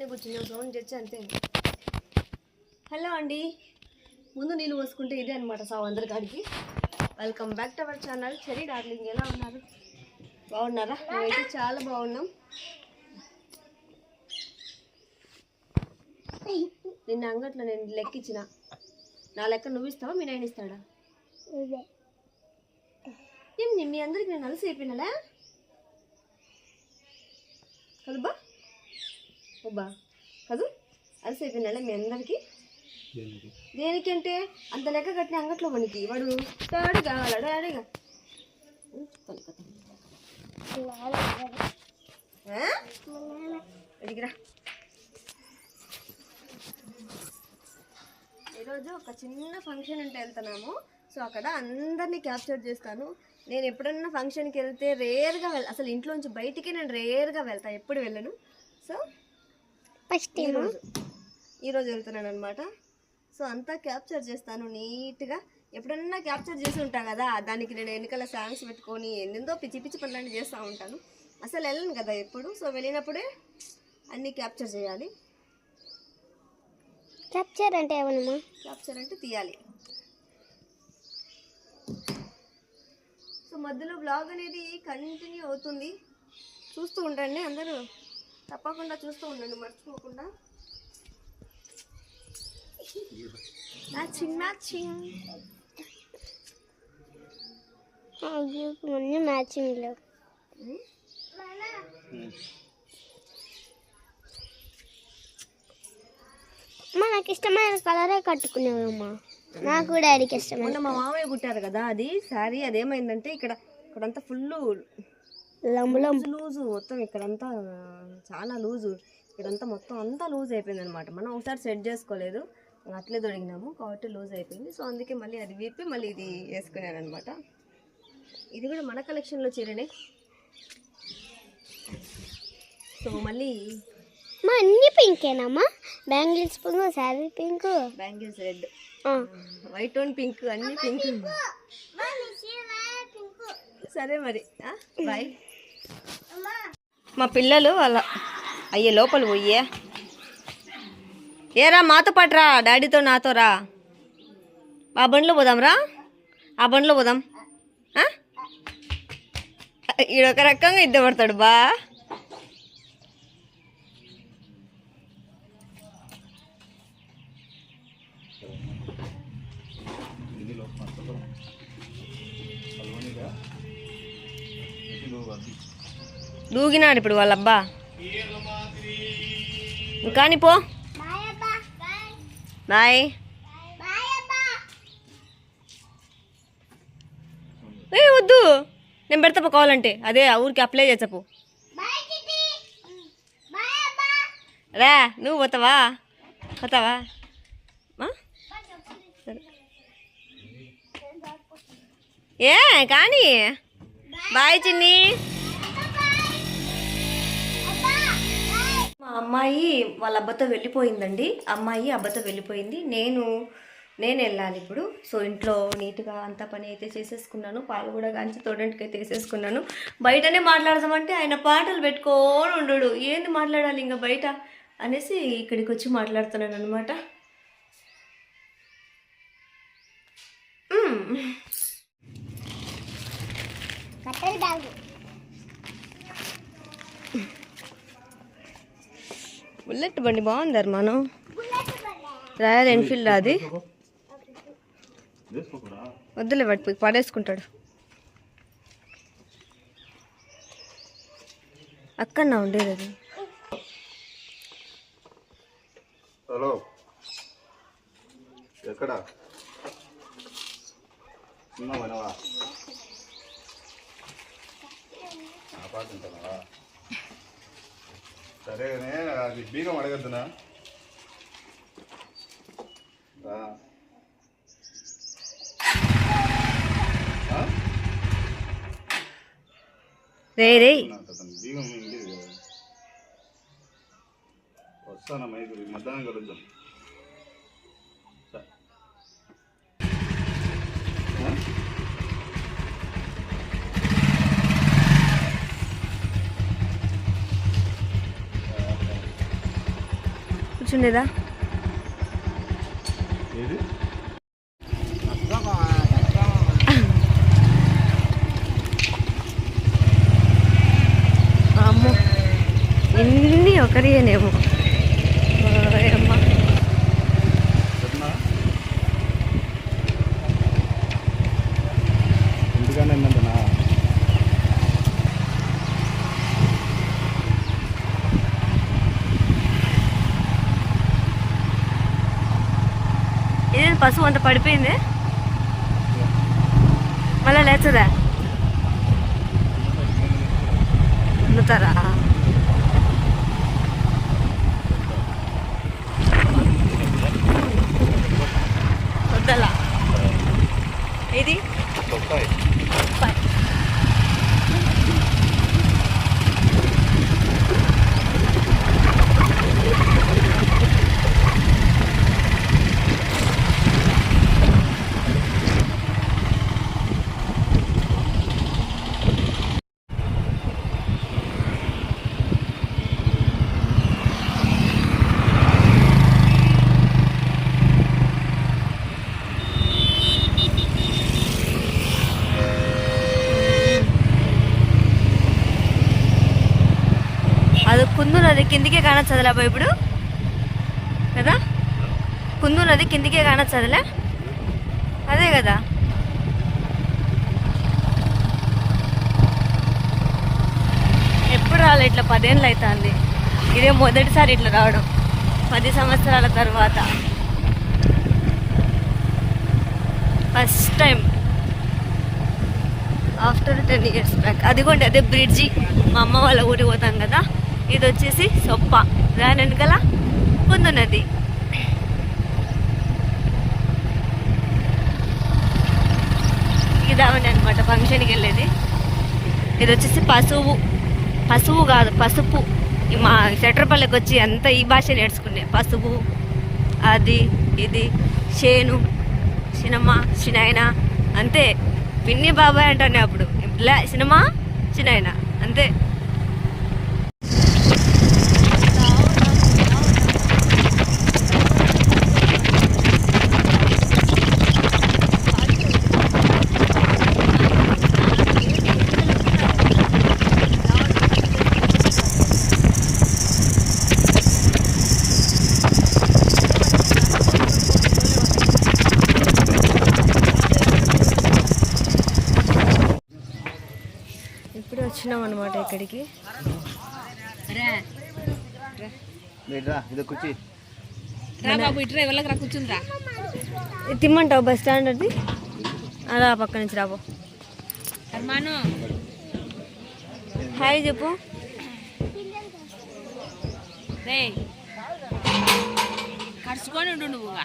నేను కూర్చుని సౌండ్ చేసి అంతే. హలో అండి. ముందు నీళ్ళు పోసుకుంటే ఇదే అనమాట సావు అందరి కాడికి. Welcome back to our channel cherry darling ఎలా ఉన్నారు? బాగున్నారా? మేమైతే చాలా బాగున్నాం. నిన్న అంగట్లో నేను లెక్కిచ్చిన. నా లెక్క నువ్వు ఇస్తావా మీ నాయన ఇస్తాడా? ఏం మీ అందరికి నేను అలసి అయిపోయినాలా కలుబా ఒబ్బా కదూ? అలసి అయిపోయినాలా మీ అందరికి. దేనికంటే అంత లెక్క కట్టిన అంగట్లో మనకి వాడు డాడీ కావాలా? డాడీగా అడిగిరా ఈరోజు ఒక చిన్న ఫంక్షన్ ఉంటే వెళ్తున్నాము. సో అక్కడ అందరినీ క్యాప్చర్ చేస్తాను. నేను ఎప్పుడన్నా ఫంక్షన్కి వెళ్తే రేర్గా వెళ్ అసలు ఇంట్లోంచి బయటికి నేను రేర్గా వెళ్తాను ఎప్పుడు వెళ్ళను. సో ఫస్ట్ ఈరోజు ఈరోజు వెళ్తున్నాను అనమాట సో అంతా క్యాప్చర్ చేస్తాను నీట్గా. ఎప్పుడన్నా క్యాప్చర్ చేసి ఉంటా కదా దానికి నేను వెనకాల సాంగ్స్ పెట్టుకొని ఎందెందో పిచ్చి పిచ్చి పనులన్నీ చేస్తూ ఉంటాను. అసలు వెళ్ళను కదా ఎప్పుడు సో వెళ్ళినప్పుడే అన్నీ క్యాప్చర్ చేయాలి. క్యాప్చర్ అంటే ఏమన్నమా క్యాప్చర్ అంటే తీయాలి. సో మధ్యలో బ్లాగ్ అనేది కంటిన్యూ అవుతుంది. చూస్తూ ఉండండి అందరూ. తప్పకుండా చూస్తూ ఉండండి మర్చిపోకుండా. మ్యాచింగ్ మ్యాచింగ్ ముందు మ్యాచింగ్లో. అమ్మా నాకు ఇష్టమైన కలరే కట్టుకునేవమ్మా. నాకు డాడీకి ఇష్టమైన మొన్న మా మామయ్య కుట్టారు కదా అది శారీ అదేమైందంటే ఇక్కడ ఇక్కడంతా ఫుల్ లూజు మొత్తం ఇక్కడంతా చాలా లూజు. ఇక్కడంతా మొత్తం అంతా లూజ్ అయిపోయింది అనమాట మనం ఒకసారి సెట్ చేసుకోలేదు. అట్లే దొరికినాము. కాబట్టి లూజ్ అయిపోయింది. సో అందుకే మళ్ళీ అది విప్పి మళ్ళీ ఇది వేసుకున్నాను అనమాట ఇది కూడా మన కలెక్షన్లో చీరనే. సో మళ్ళీ మా అన్ని పింకేనమ్మా bangles pink sari pink. Bangles red. White and pink అన్ని పింక్ సరే మరి బాయ్ మా పిల్లలు వాళ్ళ అయ్యే లోపల పోయే ఏరా మాతో పాటురా డాడీతో నాతో రా. ఆ బండిలో పోదాం రా. ఆ బండిలో పోదాం. ఆ? ఈడొక రకంగా ఇద్దపడతాడు బా. దూగినాడు ఇప్పుడు వాళ్ళ అబ్బా కానీ పో. బాయ్. ఏ వద్దు. నేను పెడతా కావాలంటే. అదే ఆ ఊరికి అప్లై చేసపు రా నువ్వు పోతావా? పోతావా? సరే. ఏ కానీ. బాయ్ చిన్ని. అమ్మాయి వాళ్ళ అబ్బతో వెళ్ళిపోయిందండి. అమ్మాయి అబ్బతో వెళ్ళిపోయింది. నేను నేను వెళ్ళాలి ఇప్పుడు. సో ఇంట్లో నీట్గా అంత పని అయితే చేసేసుకున్నాను. పాలు కూడా కాంచి తోడంటికి అయితే వేసేసుకున్నాను. బయటనే మాట్లాడదామంటే ఆయన పాటలు పెట్టుకొని ఉండడు. ఏంది మాట్లాడాలి ఇంకా బయట? అనేసి ఇక్కడికి వచ్చి మాట్లాడుతున్నాను అనమాట కట్టెల బుల్లెట్ బండి బాగుంది మనం రాయల్ ఎన్ఫీల్డ్ అది వద్దులే వాడు పడేసుకుంటాడు. అక్కడ ఉండేది అది? హలో. ఎక్కడ? ఉన్నావా సరేనే అది బీగం అడగద్దునా? రా. రే బీగం వస్తానమ్మా మధ్యాహ్నం కలుద్దాం. కూర్చుండేదా? అమ్మో ఇన్ని ఒకరియేనేమో అమ్మ చెప్పనా ఎందుకని ఏంటంటనా ఇదేం పశువు అంత పడిపోయింది. మళ్ళీ లేచదా? అందుతారా వద్దలా ఇది బొప్పాయి అది కుందు నది కిందికే కానొచ్చదులే అబ్బా ఇప్పుడు? కదా? కుందూరు నది కిందికే కానొచ్చదులే అదే కదా. ఎప్పుడు రాలే ఇట్లా పదేళ్ళు అవుతుంది ఇదే మొదటిసారి ఇట్లా రావడం. పది సంవత్సరాల తర్వాత. First time after ten years back అదిగోండి అదే బ్రిడ్జి మా అమ్మ వాళ్ళ ఊరికి పోతాం కదా. ఇది వచ్చేసి సొప్ప. దాని వెనకాల పొందున్నది ఇదామని అనమాట ఫంక్షన్కి వెళ్ళేది. ఇది వచ్చేసి పశువు. పశువు కాదు పసుపు. మా సెట్రపల్లికి వచ్చి అంత ఈ భాష నేర్చుకునే పసుపు అది ఇది షేను సినిమా చినాయన అంతే. పిన్ని బాబాయ్ అంటానే అప్పుడు. లే సినిమా చినాయన అంతే ఇప్పుడు వచ్చినాం అనమాట ఇక్కడికి రా ఇది కూర్చి. రా బాబు ఇట్రా ఎవరికి రా కూర్చుందిరా ఇది తిమ్మంటావు బస్ స్టాండ్ అది? అలా పక్క నుంచి రాబో అర్మాను. హాయ్ చెప్పు. రే కడుచుకొని ఉండు నువ్వుగా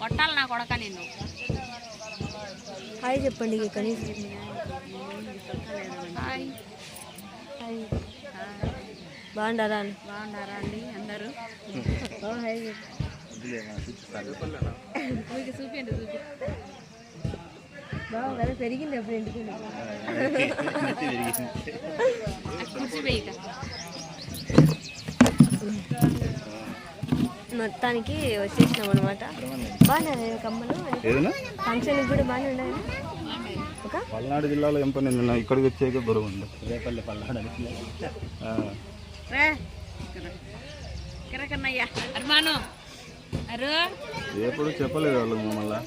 కొట్టాలి నా కొడక నిన్ను. హాయ్ చెప్పండి ఇక కనీసం. Hi hi. బాగుండారా అని బాగున్నారా అండి అందరూ? మీకు చూపించండి చూపి. బాగా కదా పెరిగింది అప్పుడు కుర్చీ వేయక మొత్తానికి వచ్చేసినాం అనమాట బాగున్నారా కమ్మలు? ఏదైనా? ఫంక్షన్ కూడా బాగానే ఉన్నాయి? ఒక? పల్నాడు జిల్లాలో ఏం పని నిన్న ఇక్కడికి వచ్చాక దూరం ఉంది. రేపల్లి పల్నాడు రే కిరకన్నయ్యా అర్మాను అరు. ఎప్పుడు చెప్పలేదు వాళ్ళు మమ్మల్ని.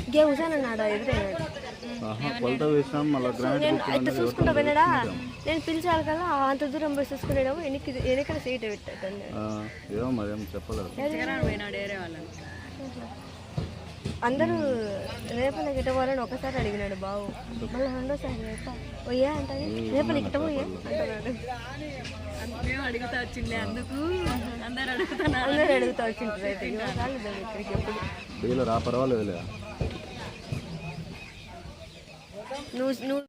ఇంకే కూర్చొని ఎదురైనాడు ఆహా కొలత వేసినాం మళ్ళీ గ్రాండ్ నేను అయితే చూసుకుంటా పోయినాడా? నేను పిలిచాలి కదా అంత దూరం పోయి చూసుకునేడు వెనక్కి వెనకాల సీట్ పెట్టాడు ఏమో మరి చెప్పలేదు. పోయినాడు వాళ్ళని. అందరూ రేపల గిటవాలని ఒకసారి అడిగినాడు బావు. మళ్ళీ రెండోసారి రేప? పోయా అంటే రేపల గిటపోయా అంటున్నాడు. మేము అడుగుతా వచ్చిండే అందుకు. అందరూ అడుగుతా అడుగుతా వచ్చింది అయితే నువ్వు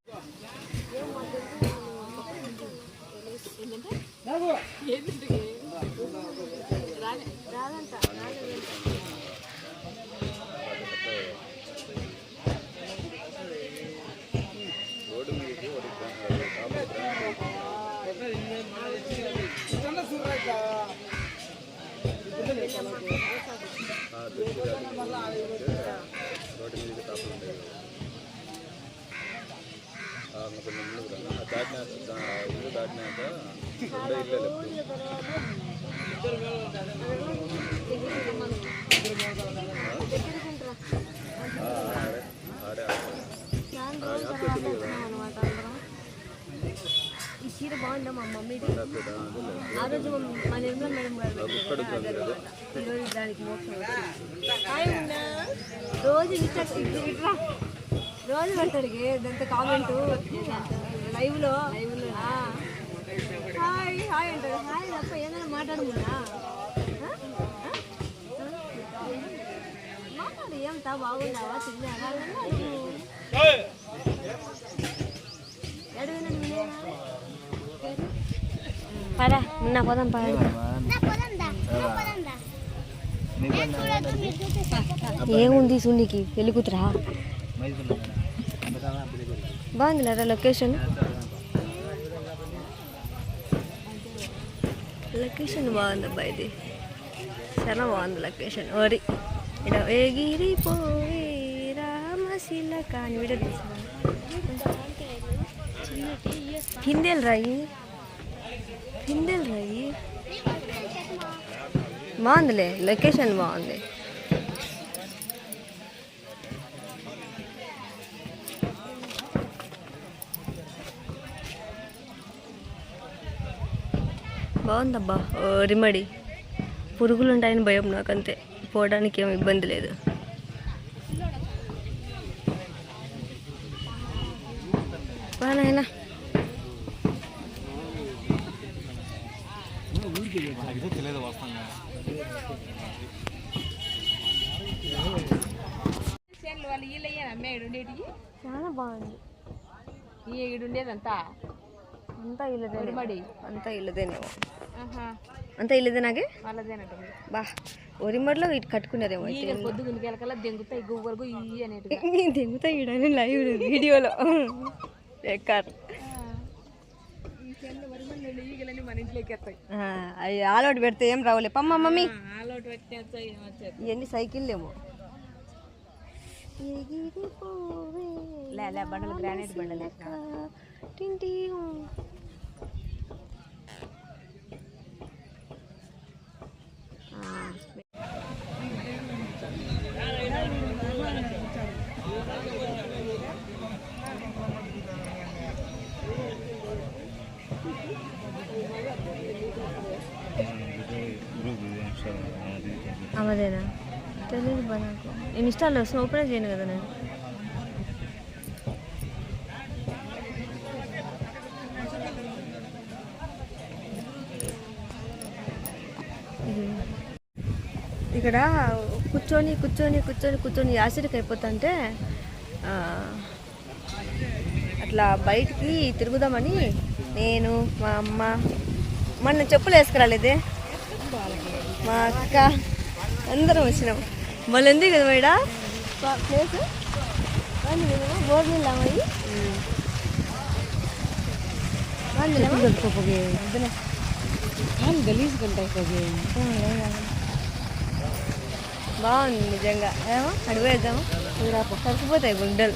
రోడ్డు మీదకి తాపలు ఉంటాయి కదా. కొంచెం ముందుకు రండి. ఆ దాటినాక దా- ఇల్లు దాటినాక రెండో ఇల్లే లెఫ్ట్ ఆడే ఆడే ఆడే. ఈ చీర బాగుందా మా మమ్మీది ఆ, రోజు మా నిర్మల మేడం గారు ఈరోజు దానికి మోక్షం వచ్చింది. హాయ్ ఉన్నా రోజు ఇట్లా ఇట్లా రోజు పెడతాడు దాంతో కామెంట్. లైవ్లో హాయ్ హాయ్ అంటాడు హాయ్ తప్ప ఏదైనా మాట్లాడమున్నా మాట్లాడు ఏం తా బాగున్నావా? తిన్నావా? పదా ఉన్నా పోదాం పదా ఏముంది సున్నికి పెళ్ళి కూతురా బాగుంది లేదా లొకేషన్ లొకేషన్ బాగుంది అబ్బా ఇది చాలా బాగుంది లొకేషన్ ఓరి ఇక్కడ ఎగిరిపోయి రామశిల కాని వీడియో తీసుకురా రాయి హిందీలు రాయి బాగుందిలే లొకేషన్ బాగుంది. బాగుందబ్బా రిమడి పురుగులు ఉంటాయని భయం నాకంతే పోవడానికి ఏమి ఇబ్బంది లేదు. బాగా నాయనా తెలియదు వస్తాను చాలా బాగుంది. ఈ ఉండేదంతా అంతా? ఇల్లదే మడి అంతా ఇల్లదేనేమో ఆహా. అంతా ఇల్లదేనాగే బా ఒరిమడిలో ఇటు కట్టుకునేదేమో అయితే. దెంగుతాయి గువ్వరకు ఈ అనేటిగా దిగుతా ఇడని లైవ్ వీడియోలో. ఎక్కారు ఈ చేనులు వరి మంది ఈగలన్నీ మన ఇంట్లోకి వస్తాయి. అవి ఆలోటి పెడితే ఏం రావులే. పమ్మ మమ్మీ. ఆలోటు ఏమొచ్చేది ఇవన్నీ సైకిల్ ఏమో లే లే బండలు గ్రానైట్ బండలు అవదేనా? తెలియదు బా నాకు. నేను ఇష్టాలు వస్తాను ఓపెన్ చేయను కదా నేను. ఇక్కడ కూర్చొని కూర్చొని కూర్చొని కూర్చొని యాసిడ్కి అయిపోతుంటే అట్లా బయటికి తిరుగుదామని నేను మా అమ్మ. మొన్న చెప్పులు వేసుకురాలేదే మా అక్క. అందరం వచ్చినాం. వాళ్ళు ఉంది కదా మేడ? ప్లేస్ బోర్డు నీళ్ళు అమ్మాయి బాగుంది నిజంగా. ఏమో అడిగేద్దాము సరిపోతాయి గుడ్డలు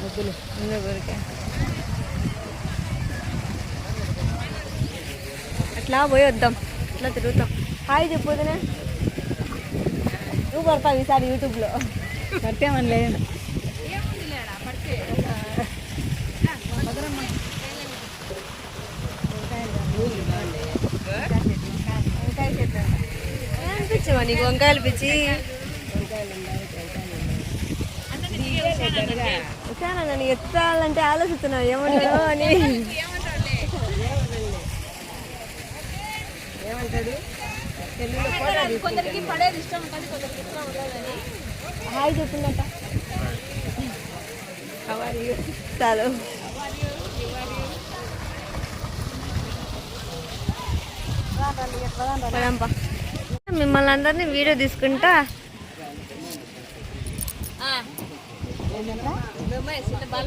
ముద్దులు ఉన్న ఊరికే. అట్లా పోయి వద్దాం. అట్లా తిరుగుతాం. హాయ్ చెప్పొద్దునే నువ్వు పడతావు ఈసారి యూట్యూబ్లో. పడితేమని లేదు. నీకు? వంకాయలు పిచ్చి? నన్ను? ఎత్తాలంటే ఆలోచిస్తున్నావు ఏమన్నా అని. కొందరికి పడేది ఇష్టం కానీ కొందరికి ఇష్టం ఉండదని. హాయ్ చెప్పిందట. చాలు. మిమ్మల్ని అందరినీ వీడియో తీసుకుంటా. బొమ్మ చిన్న బాల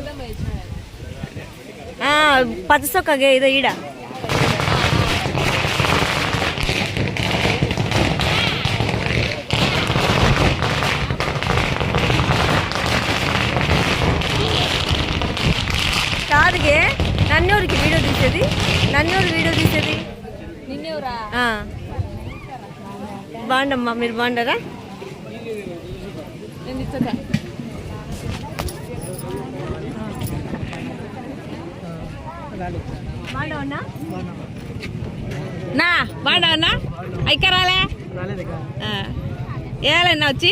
బొమ్మ వేసినాడు ఆ, పచ్చ సొక్కగే ఇదో ఈడ తీసేది నన్ను ఎవరు వీడియో తీసేది నిన్నెవరా ఆ. బాగుండమ్మా మీరు బాగుండరా నేను ఇచ్చా బాగుండవన్నా నా బాగున్నావన్నా అయిక రాలే ఏలన్నా వచ్చి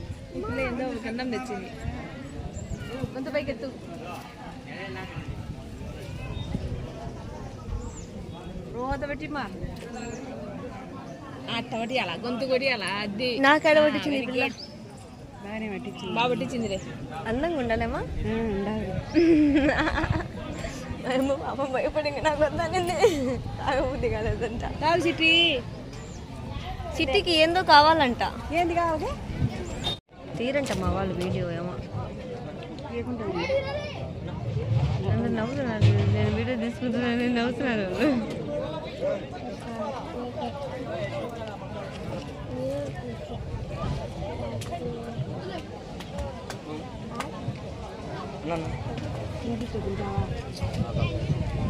ఇప్పుడు ఏందో ఒక గంధం తెచ్చింది. కొంత పైకి ఎత్తు రోత అట్ట కొట్టియాలా గొంతు కొట్టియాలా? అది. నాకాడ పట్టించింది బాగా అందంగా ఉండాలేమా? ఏమో పాపం భయపడి ఇంకా నాకు వద్దానండి తాగబుద్ధి కాలేదంట. సిట్టి సిటీకి ఏందో కావాలంట. ఏంది కావాలి? తీరంట మా వాళ్ళు వీడియో ఏమో. అందరు నవ్వుతున్నారు. నేను వీడియో తీసుకుంటున్నాను నేను నవ్వుతున్నారు.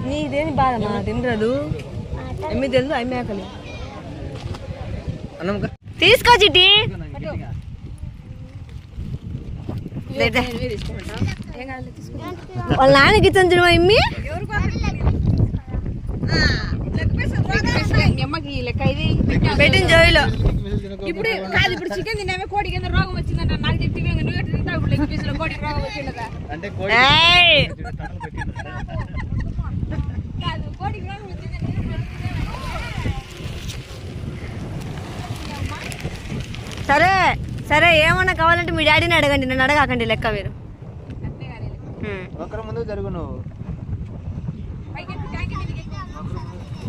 నీదేని బాధ మా తినరాదు. ఎమ్మి తెలుసు అమ్మి ఆకలి తీసుకో చిట్టి లేదా ఏం కావాలి తీసుకో వాళ్ళ నాన్నకి ఇచ్చాను పెట్టిన జోయిలో. ఇప్పుడు కాదు ఇప్పుడు చికెన్ తిన్నామే కోడికి ఏదో రోగం వచ్చిందంట. నాకు చెప్తే నువ్వు ఎట్లా తింటావు? ఇప్పుడు లెగ్ పీసులో కోడికి రోగం వచ్చిండదా అంటే ఏయ్! కాదు కోడికి రోగం వచ్చిందంటే. సరే. సరే ఏమన్నా కావాలంటే మీ డాడీని అడగండి నన్ను అడగకండి లెక్క మీరు. ఒకరి ముందు జరుగు నువ్వు.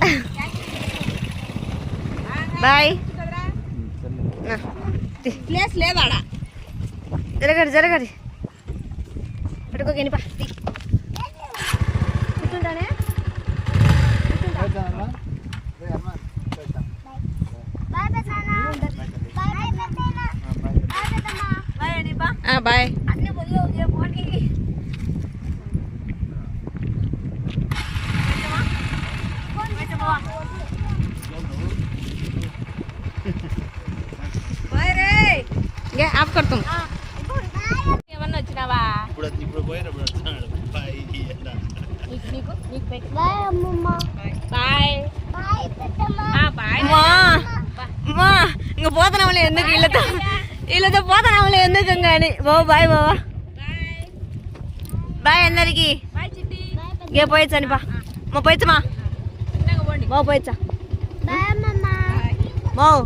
బాయ్. ప్లేస్ లేదాడా? జరగండి జరగండి. పట్టుకో గినిపా కూర్చుంటానే? బాయ్ పెద్దనా బాయ్ పెద్దనా బాయ్ పెద్దమ్మా బాయ్ అనిపా బాయ్ అన్నీ పొద్దు పోనీ బాయ్ రే ఇంకే ఆఫ్ కడతాం ఏమన్నా వచ్చినావా ఇప్పుడు ఇప్పుడు పోయినప్పుడు నీకు నీకు నీకు పై బాయ్ అమ్మమ్మ బాయ్ బాయ్ పెద్దమ్మ బాయ్ అమ్మా అమ్మా ఇంక పోతున్నాంలే ఎందుకు వీళ్ళతో వీళ్ళతో పోతున్నాంలే ఎందుకు కానీ బాబు బాయ్ బాబా బాయ్ అందరికి బాయ్ చిట్టి ఏ పోయొచ్చు అనిపా మా పోయొచ్చమ్మా చిన్నగా పోండి బాబు పోయొచ్చా బాయ్ అమ్మమ్మ బావు